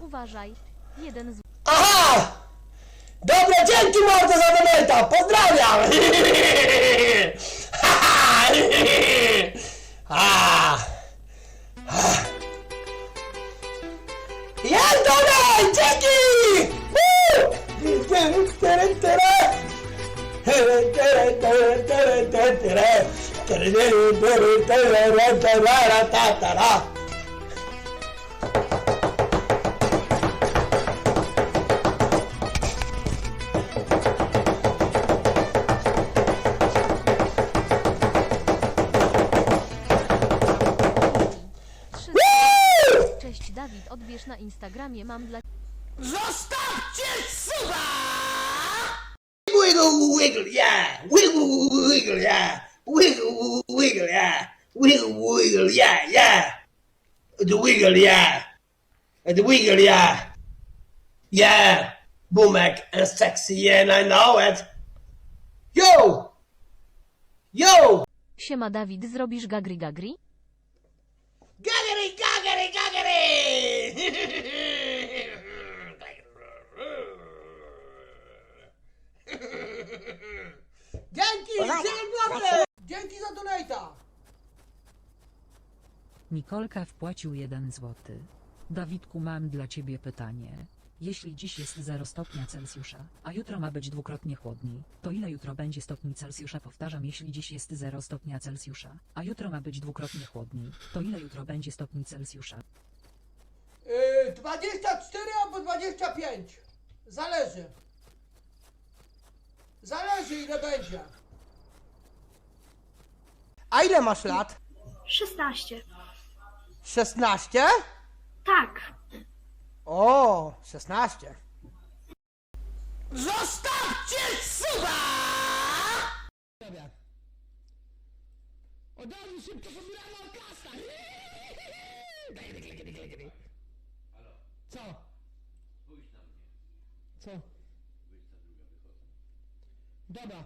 Uważaj. Jeden z Aha! Dobra, dzięki mordo za donata! Pozdrawiam! A! Jest Cześć Dawid, odbierz na Instagramie, mam dla Zostawcie suba! Wiggle, wiggle, yeah! Wiggle, wiggle, yeah! Wiggle, wiggle, yeah! Wiggle, wiggle, yeah, yeah! The wiggle, yeah! The wiggle, yeah! Yeah! Boomek and sexy, and I know it! Yo! Yo! Siema Dawid, zrobisz gagri gagri? Dzięki! Za donata! Nikolka wpłacił 1 złoty. Dawidku mam dla ciebie pytanie. Jeśli dziś jest 0 stopnia Celsjusza, a jutro ma być dwukrotnie chłodniej, to ile jutro będzie stopni Celsjusza? Powtarzam, jeśli dziś jest 0 stopnia Celsjusza, a jutro ma być dwukrotnie chłodniej, to ile jutro będzie stopni Celsjusza? Yy, 24 albo 25. Zależy. Zależy ile będzie. A ile masz lat? 16. 16? Tak. O, 16. Zostawcie suba! Od razu szybko pobieramy. Co? Co? Dobra.